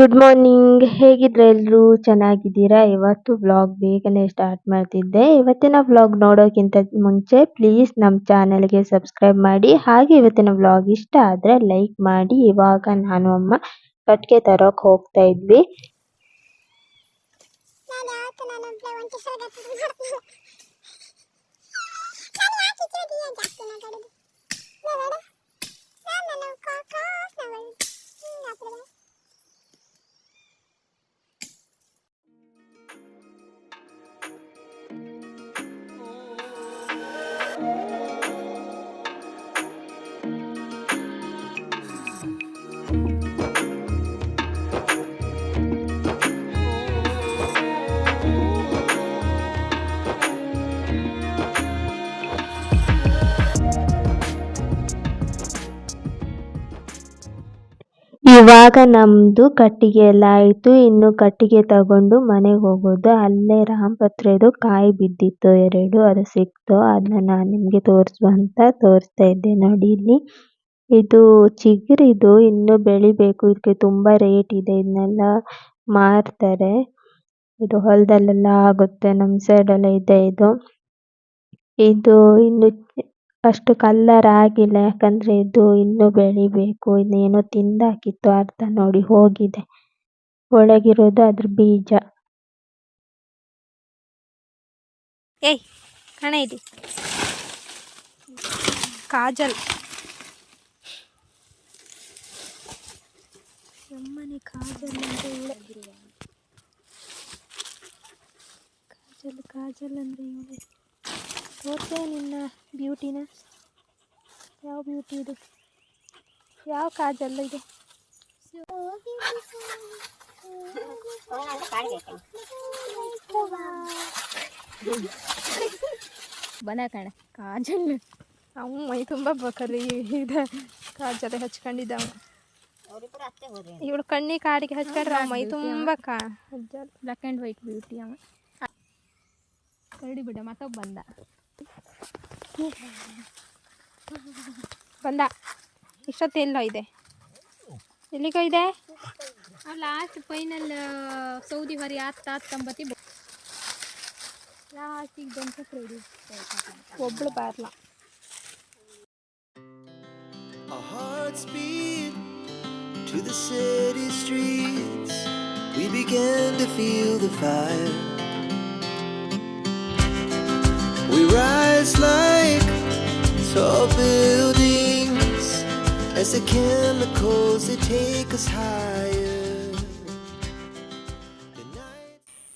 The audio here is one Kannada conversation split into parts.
ಗುಡ್ ಮಾರ್ನಿಂಗ್ ಹೇಗಿದ್ರೆ ಎಲ್ರು? ಚೆನ್ನಾಗಿದ್ದೀರಾ? ಇವತ್ತು ವ್ಲಾಗ್ ಬೇಗನೆ ಸ್ಟಾರ್ಟ್ ಮಾಡ್ತಿದ್ದೆ. ಇವತ್ತಿನ ವ್ಲಾಗ್ ನೋಡೋಕ್ಕಿಂತ ಮುಂಚೆ ಪ್ಲೀಸ್ ನಮ್ಮ ಚಾನಲ್ಗೆ ಸಬ್ಸ್ಕ್ರೈಬ್ ಮಾಡಿ. ಹಾಗೆ ಇವತ್ತಿನ ವ್ಲಾಗ್ ಇಷ್ಟ ಆದರೆ ಲೈಕ್ ಮಾಡಿ. ಇವಾಗ ನಾನು ಅಮ್ಮ ಕಟ್ಗೆ ತರೋಕೆ ಹೋಗ್ತಾ ಇದ್ವಿ. ಇವಾಗ ನಮ್ದು ಕಟ್ಟಿಗೆ ಎಲ್ಲ ಆಯ್ತು. ಇನ್ನು ಕಟ್ಟಿಗೆ ತಗೊಂಡು ಮನೆಗೆ ಹೋಗೋದು. ಅಲ್ಲೇ ರಾಮಪತ್ರೆದು ಕಾಯಿ ಬಿದ್ದಿತ್ತು. ಎರಡು ಅದು ಸಿಕ್ತು. ಅದನ್ನ ನಾನು ನಿಮಗೆ ತೋರಿಸುವಂತ ತೋರಿಸ್ತಾ ಇದ್ದೆ ನೋಡಿ ಇಲ್ಲಿ. ಇದು ಚಿಗುರಿದು ಇನ್ನು ಬೆಳಿಬೇಕು. ಇದಕ್ಕೆ ತುಂಬಾ ರೇಟ್ ಇದೆ. ಇದನ್ನೆಲ್ಲ ಮಾರ್ತಾರೆ. ಇದು ಹೊಲದಲ್ಲೆಲ್ಲ ಆಗುತ್ತೆ. ನಮ್ಮ ಸೈಡ್ ಎಲ್ಲ ಇದೆ ಇದು. ಇದು ಇನ್ನು ಅಷ್ಟು ಕಲ್ಲರ್ ಆಗಿಲ್ಲ ಯಾಕಂದ್ರೆ ಇದು ಇನ್ನು ಬೆಳಿಬೇಕು ಇನ್ನೇನೋ ತಿಂದಾಕಿತ್ತು ಅರ್ಧ ನೋಡಿ ಹೋಗಿದೆ. ಒಳಗಿರೋದು ಅದ್ರ ಬೀಜ. ಏಯ್ ಕಣ ಇದೆ. ಕಾಜಲ್. ಅಮ್ಮನೆ ಕಾಜಲ್ ಅಂತ ಇವಳೆ. ಕಾಜಲ್ ಕಾಜಲ್ ಅಂದ್ರೆ ಇವಳೆ. ತೋರ್ಸೆ ನಿನ್ನ ಬ್ಯೂಟಿನ ಯಾವ ಬ್ಯೂಟಿ ಇದು? ಯಾವ ಕಾಜಲ್ಲ ಇದು? ಬನ ಕಣ ಕಾಜಲ್. ಅವು ಮೈ ತುಂಬ ಬಕರಿ ಇದೆ. ಕಾಜಲ್ ಹಚ್ಕೊಂಡಿದ್ದ ಇವಳು ಕಣ್ಣಿ ಕಾಡಿಗೆ ಹಚ್ಕೊಂಡ್ರೆ ಮೈ ತುಂಬ ಕಾ ಬ್ಲ್ಯಾಕ್ ಆ್ಯಂಡ್ ವೈಟ್ ಬ್ಯೂಟಿ ಅವ ಕರಡಿ ಬಿಡ ಮತ್ತೊಬ್ಬ ಬಂದ. ಬಂದ. ಇಷ್ಟೊತ್ತೆಲ್ಲೋ ಇದೆ. ಎಲ್ಲಿಗೋ ಇದೆ? ಲಾಸ್ಟ್ ಫೈನಲ್ ಸೌದಿ ಹೊರಿ ಆತ್ ಹತ್ತೊಂಬತ್ತಿ ಲಾಸ್ಟಿಗೆ ಬಂತು ರೆಡಿ ಒಬ್ಳು ಬಾರ್ಲ. Beat to the city streets. We began to feel the fire. Rise like tall buildings as the chemicals, they take us higher.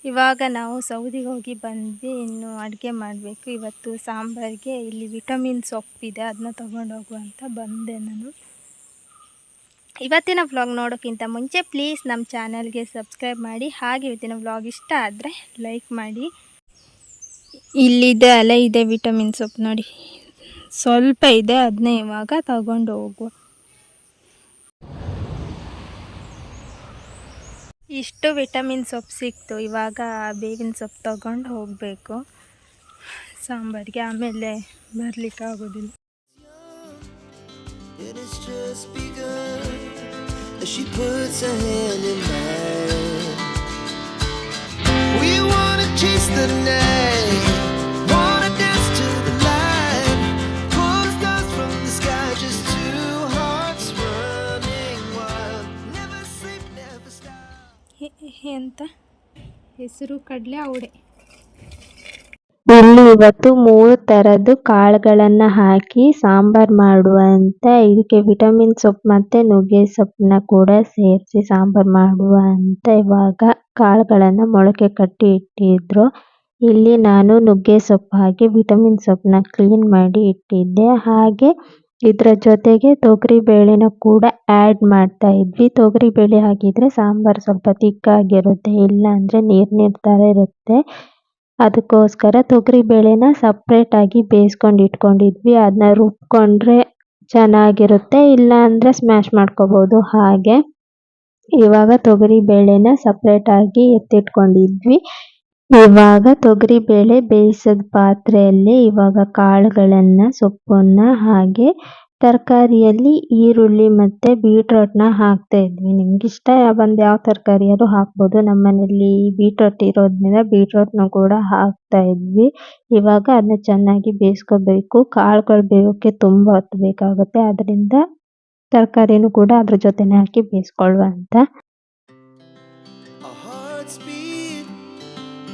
ಇವಾಗ ನಾವು ಸೌದಿಗೆ ಹೋಗಿ ಬಂದ್ವಿ ಇನ್ನು ಅಡುಗೆ ಮಾಡಬೇಕು. ಇವತ್ತು ಸಾಂಬಾರಿಗೆ ಇಲ್ಲಿ ವಿಟಮಿನ್ ಸೊಪ್ಪಿದೆ ಅದನ್ನ ತೊಗೊಂಡು ಹೋಗುವ ಅಂತ ಬಂದೆ ನಾನು. ಇವತ್ತಿನ ವ್ಲಾಗ್ ನೋಡೋಕ್ಕಿಂತ ಮುಂಚೆ ಪ್ಲೀಸ್ ನಮ್ಮ ಚಾನಲ್ಗೆ ಸಬ್ಸ್ಕ್ರೈಬ್ ಮಾಡಿ. ಹಾಗೆ ಇವತ್ತಿನ ವ್ಲಾಗ್ ಇಷ್ಟ ಆದರೆ ಲೈಕ್ ಮಾಡಿ. ಇಲ್ಲಿದೆ ಅಲೆ ಇದೆ ವಿಟಮಿನ್ ಸೊಪ್ಪು ನೋಡಿ. ಸ್ವಲ್ಪ ಇದೆ ಅದನ್ನೇ ಇವಾಗ ತಗೊಂಡು ಹೋಗುವ. ಇಷ್ಟು ವಿಟಮಿನ್ ಸೊಪ್ಪು ಸಿಕ್ತು. ಇವಾಗ ಬೇವಿನ ಸೊಪ್ಪು ತಗೊಂಡು ಹೋಗಬೇಕು. ಸಾಂಬಾರಿಗೆ ಆಮೇಲೆ ಬರಲಿಕ್ಕೆ ಆಗೋದಿಲ್ಲ. We wanna chase the night, ಎಂತ ಹೆಸರು ಕಡಲೆ ಅವಡೆ. ಇಲ್ಲಿ ಇವತ್ತು ಮೂರು ತರದ್ದು ಕಾಳುಗಳನ್ನ ಹಾಕಿ ಸಾಂಬಾರ್ ಮಾಡುವಂತ, ಇದಕ್ಕೆ ವಿಟಮಿನ್ ಸೊಪ್ಪು ಮತ್ತೆ ನುಗ್ಗೆ ಸೊಪ್ಪನ್ನ ಕೂಡ ಸೇರಿಸಿ ಸಾಂಬಾರ್ ಮಾಡುವ ಅಂತ ಇವಾಗ ಕಾಳುಗಳನ್ನ ಮೊಳಕೆ ಕಟ್ಟಿ ಇಟ್ಟಿದ್ರು. ಇಲ್ಲಿ ನಾನು ನುಗ್ಗೆ ಸೊಪ್ಪು ಹಾಕಿ ವಿಟಮಿನ್ ಸೊಪ್ಪನ್ನ ಕ್ಲೀನ್ ಮಾಡಿ ಇಟ್ಟಿದ್ದೆ. ಹಾಗೆ ಇದ್ರ ಜೊತೆಗೆ ತೊಗರಿ ಬೇಳೆನ ಕೂಡ ಆ್ಯಡ್ ಮಾಡ್ತಾ ಇದ್ವಿ. ತೊಗರಿ ಬೇಳೆ ಹಾಕಿದರೆ ಸಾಂಬಾರು ಸ್ವಲ್ಪ ತಿಕ್ಕಾಗಿರುತ್ತೆ ಇಲ್ಲ ಅಂದರೆ ನೀರ್ ನೀರು ತರ ಇರುತ್ತೆ. ಅದಕ್ಕೋಸ್ಕರ ತೊಗರಿ ಬೇಳೆನ ಸಪ್ರೇಟ್ ಆಗಿ ಬೇಯಿಸ್ಕೊಂಡು ಇಟ್ಕೊಂಡಿದ್ವಿ. ಅದನ್ನ ರುಬ್ಕೊಂಡ್ರೆ ಚೆನ್ನಾಗಿರುತ್ತೆ ಇಲ್ಲ ಅಂದರೆ ಸ್ಮ್ಯಾಶ್ ಮಾಡ್ಕೋಬೋದು. ಹಾಗೆ ಇವಾಗ ತೊಗರಿ ಬೇಳೆನ ಸಪ್ರೇಟಾಗಿ ಎತ್ತಿಟ್ಕೊಂಡಿದ್ವಿ. ಇವಾಗ ತೊಗರಿ ಬೇಳೆ ಬೇಯಿಸಿದ ಪಾತ್ರೆಯಲ್ಲಿ ಇವಾಗ ಕಾಳುಗಳನ್ನ, ಸೊಪ್ಪನ್ನ ಹಾಗೆ ತರಕಾರಿಯಲ್ಲಿ ಈರುಳ್ಳಿ ಮತ್ತು ಬೀಟ್ರೋಟ್ನ ಹಾಕ್ತಾ ಇದ್ವಿ. ನಿಮ್ಗೆ ಇಷ್ಟ ಬಂದು ಯಾವ ತರಕಾರಿಯಾದ್ರೂ ಹಾಕ್ಬೋದು. ನಮ್ಮ ಮನೇಲಿ ಬೀಟ್ರೋಟ್ ಇರೋದ್ರಿಂದ ಬೀಟ್ರೋಟ್ನ ಕೂಡ ಹಾಕ್ತಾ ಇದ್ವಿ. ಇವಾಗ ಅದನ್ನ ಚೆನ್ನಾಗಿ ಬೇಯಿಸ್ಕೋಬೇಕು. ಕಾಳುಗಳು ಬೇಯೋಕೆ ತುಂಬ ಹೊತ್ತು ಬೇಕಾಗುತ್ತೆ. ಅದರಿಂದ ತರಕಾರಿನೂ ಕೂಡ ಅದ್ರ ಜೊತೆನೇ ಹಾಕಿ ಬೇಯಿಸ್ಕೊಳ್ಳುವ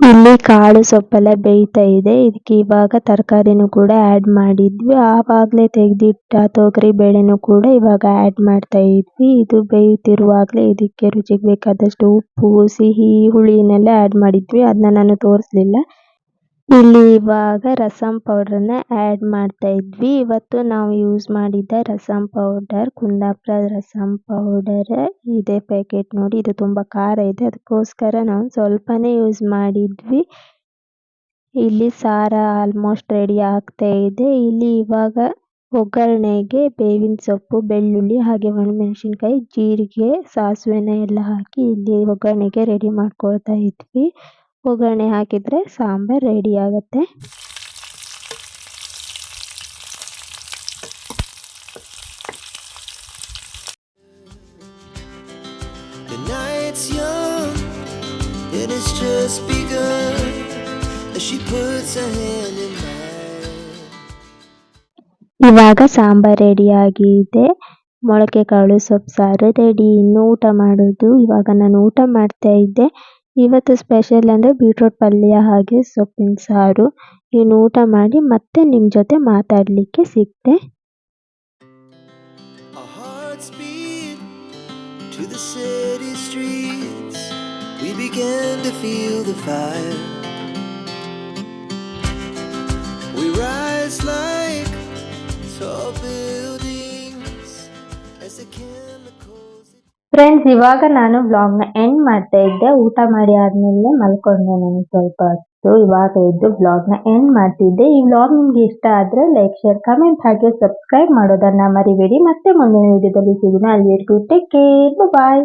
ಇಲ್ಲಿ ಕಾಳು ಸೊಪ್ಪೆಲ್ಲ ಬೇಯ್ತಾ ಇದೆ. ಇದಕ್ಕೆ ಇವಾಗ ತರಕಾರಿನೂ ಕೂಡ ಆ್ಯಡ್ ಮಾಡಿದ್ವಿ. ಆವಾಗಲೇ ತೆಗೆದಿಟ್ಟ ತೊಗರಿ ಬೇಳೆನೂ ಕೂಡ ಇವಾಗ ಆ್ಯಡ್ ಮಾಡ್ತಾ ಇದ್ವಿ. ಇದು ಬೇಯುತ್ತಿರುವಾಗಲೇ ಇದಕ್ಕೆ ರುಚಿಗೆ ಬೇಕಾದಷ್ಟು ಉಪ್ಪು, ಸಿಹಿ, ಹುಳಿನೆಲ್ಲ ಆ್ಯಡ್ ಮಾಡಿದ್ವಿ. ಅದನ್ನ ನಾನು ತೋರಿಸ್ಲಿಲ್ಲ. ಇಲ್ಲಿ ಇವಾಗ ರಸಂ ಪೌಡರ್ನ ಆಡ್ ಮಾಡ್ತಾ ಇದ್ವಿ. ಇವತ್ತು ನಾವು ಯೂಸ್ ಮಾಡಿದ ರಸಂ ಪೌಡರ್ ಕುಂದಾಪುರ ರಸಂ ಪೌಡರ್ ಇದೆ ಪ್ಯಾಕೆಟ್ ನೋಡಿ. ಇದು ತುಂಬ ಖಾರ ಇದೆ. ಅದಕ್ಕೋಸ್ಕರ ನಾವು ಸ್ವಲ್ಪನೇ ಯೂಸ್ ಮಾಡಿದ್ವಿ. ಇಲ್ಲಿ ಸಾರ ಆಲ್ಮೋಸ್ಟ್ ರೆಡಿ ಆಗ್ತಾ ಇದೆ. ಇಲ್ಲಿ ಇವಾಗ ಒಗ್ಗರಣೆಗೆ ಬೇವಿನ ಸೊಪ್ಪು, ಬೆಳ್ಳುಳ್ಳಿ, ಹಾಗೆ ಒಣಮೆಣಸಿನ್ಕಾಯಿ, ಜೀರಿಗೆ, ಸಾಸಿವೆನ ಎಲ್ಲ ಹಾಕಿ ಇಲ್ಲಿ ಒಗ್ಗರಣೆಗೆ ರೆಡಿ ಮಾಡ್ಕೊಳ್ತಾ ಇದ್ವಿ. ಒಗ್ಗರಣೆ ಹಾಕಿದರೆ ಸಾಂಬಾರು ರೆಡಿ ಆಗುತ್ತೆ. ಇವಾಗ ಸಾಂಬಾರ್ ರೆಡಿ ಆಗಿದೆ. ಮೊಳಕೆ ಕಾಳು ಸೊಪ್ಪು ಸಾರು ರೆಡಿ ಇನ್ನು ಊಟ ಮಾಡೋದು. ಇವಾಗ ನಾನು ಊಟ ಮಾಡ್ತಾ ಇದ್ದೆ. ಇವತ್ತು ಸ್ಪೆಷಲ್ ಅಂದರೆ ಬೀಟ್ರೋಟ್ ಪಲ್ಯ ಹಾಗೆ ಸೊಪ್ಪಿನ ಸಾರು ಇನ್ನು ಊಟ ಮಾಡಿ ಮತ್ತೆ ನಿಮ್ಮ ಜೊತೆ ಮಾತಾಡಲಿಕ್ಕೆ ಸಿಗ್ತೆ Our hearts beat to the city streets. We began to feel the fire. We rise like tall buildings as the chemicals. Friends ಇವಾಗ ನಾನು ವ್ಲಾಗ್ನ ಎಂಡ್ ಮಾಡ್ತಾ ಇದ್ದೆ. ಊಟ ಮಾಡಿ ಆದ್ಮೇಲೆ ಮಲ್ಕೊಂಡೆ ನಾನು ಸ್ವಲ್ಪ ಹೊತ್ತು. ಇವಾಗ ಎದ್ದು ವ್ಲಾಗ್ನ ಎಂಡ್ ಮಾಡ್ತಿದ್ದೆ. ಈ ವ್ಲಾಗ್ ನಿಮ್ಗೆ ಇಷ್ಟ ಆದ್ರೆ ಲೈಕ್ ಶೇರ್ ಕಮೆಂಟ್ ಹಾಗೆ ಸಬ್ಸ್ಕ್ರೈಬ್ ಮಾಡೋದನ್ನ ಮರಿಬೇಡಿ. ಮತ್ತೆ ಮುಂದಿನ ವಿಡಿಯೋದಲ್ಲಿ ಸಿಗೋಣ. ಅಲ್ಲಿವರೆಗೂ ಟೇಕ್ ಕೇರ್ ಬಾಯ್